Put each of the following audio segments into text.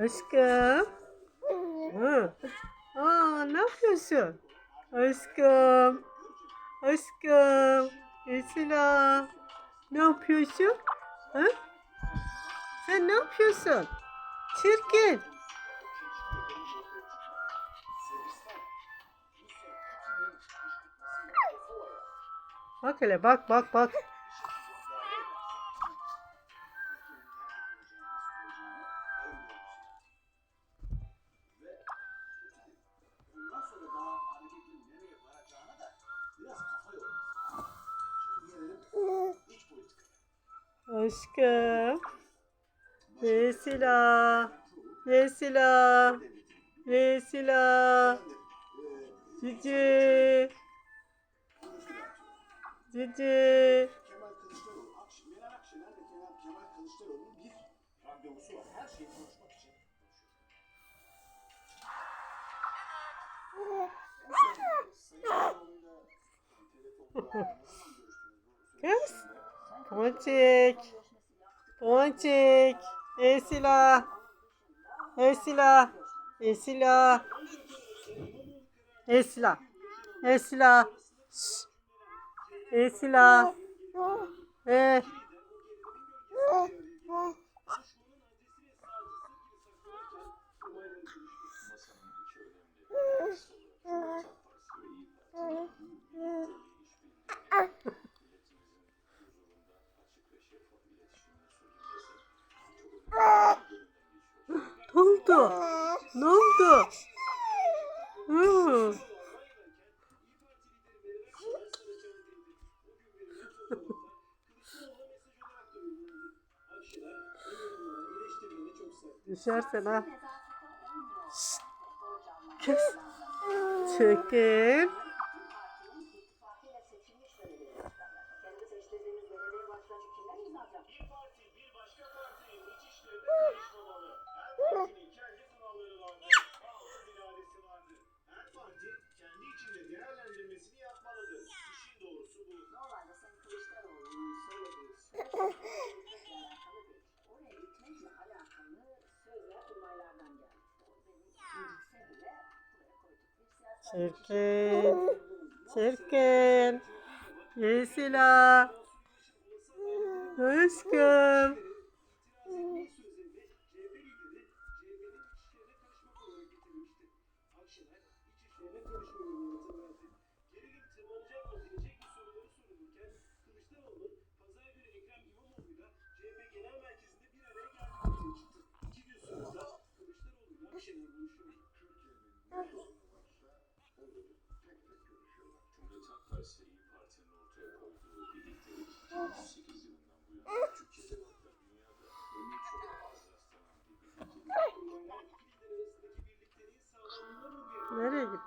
Aşkım. Ha. Aa, ne yapıyorsun? Aşkım. Aşkım. Esra. Ne yapıyorsun? Ha? Sen ne yapıyorsun? Çirkin. Bak hele bak bak bak. Aşkım. Vesila. Vesila. Vesila. Cici. Cici. Kız. Ponçik. Ponçik. Esila. Esila. Esila. Esila. Esila. Esila. E. Esila. oldu? Ne oldu? Hmm. Düşersen ha. Kes. Çekil. Çirkin. Çirkin. Yesila. Aşkım.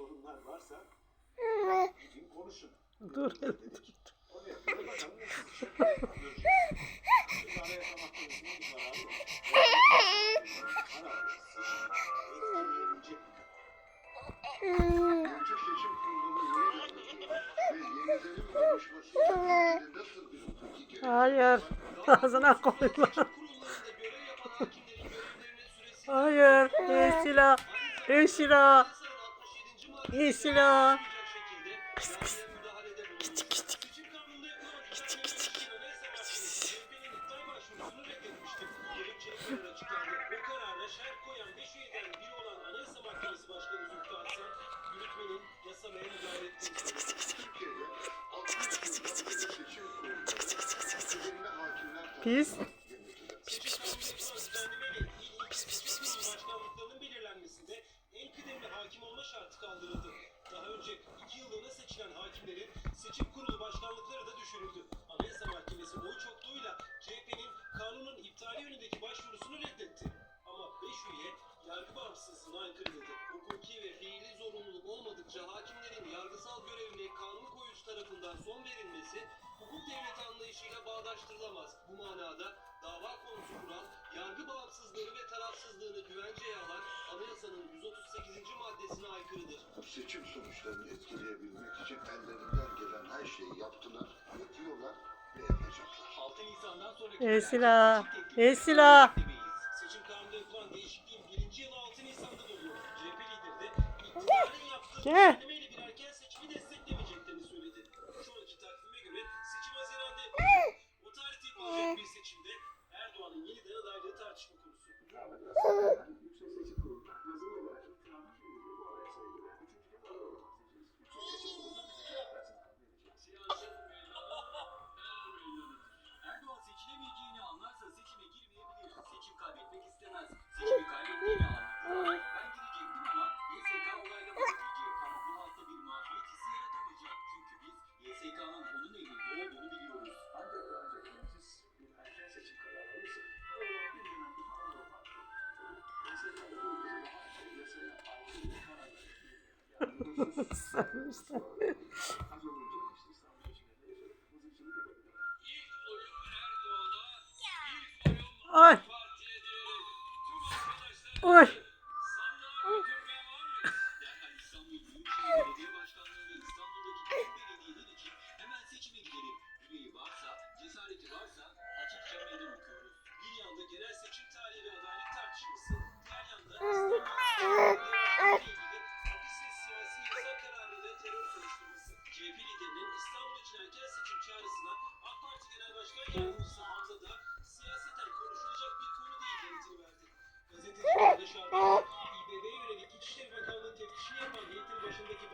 sorunlar varsa gidin konuşun. Dur. Hayır. Ağzına koyma. Hayır. Eşila. Eşila. Yeşil o. Kıs kıs. Küçük küçük. Küçük küçük. Çık çık çık çık. Çık çık çık çık çık. Çık çık çık çık çık. Peace. Hakim olma şartı kaldırıldı. Daha önce iki yıllığına seçilen hakimlerin seçim kurulu başkanlıkları da düşürüldü. Anayasa Mahkemesi oy çokluğuyla CHP'nin kanunun iptali yönündeki başvurusunu reddetti. Ama 5 üye yargı bağımsızlığına aykırı dedi. Hukuki ve fiili zorunluluk olmadıkça hakimlerin yargısal görevine kanun koyucu tarafından son verilmesi hukuk devleti anlayışıyla bağdaştırılamaz. Bu manada dava konusu kural, yargı bağımsızlığını ve aykırıdır. Seçim sonuçlarını etkileyebilmek için ellerinden gelen her şeyi yaptılar, yapıyorlar ve yapacaklar. 6 Nisan'dan sonraki Esila, Esila. Seçim kanununda yapılan değişikliğin birinci yılı 6 Nisan'da doluyor. CHP lideri de iktidarın yaptığı Gel. düzenlemeyle bir erken seçimi desteklemeyeceklerini söyledi. Şu anki takvime göre seçim Haziran'da yapılacak. O tarihte yapılacak bir seçimde Erdoğan'ın yeniden adaylığı tartışma konusu. Oyun Ay. İçin erken seçim çağrısına AK Parti Genel Başkan Yardımcısı Hamza da siyaseten konuşulacak bir konu değil yanıtını verdi. Gazeteci Arduç, İBB'ye yönelik İçişleri Bakanlığı teftişini yapan heyetin başındaki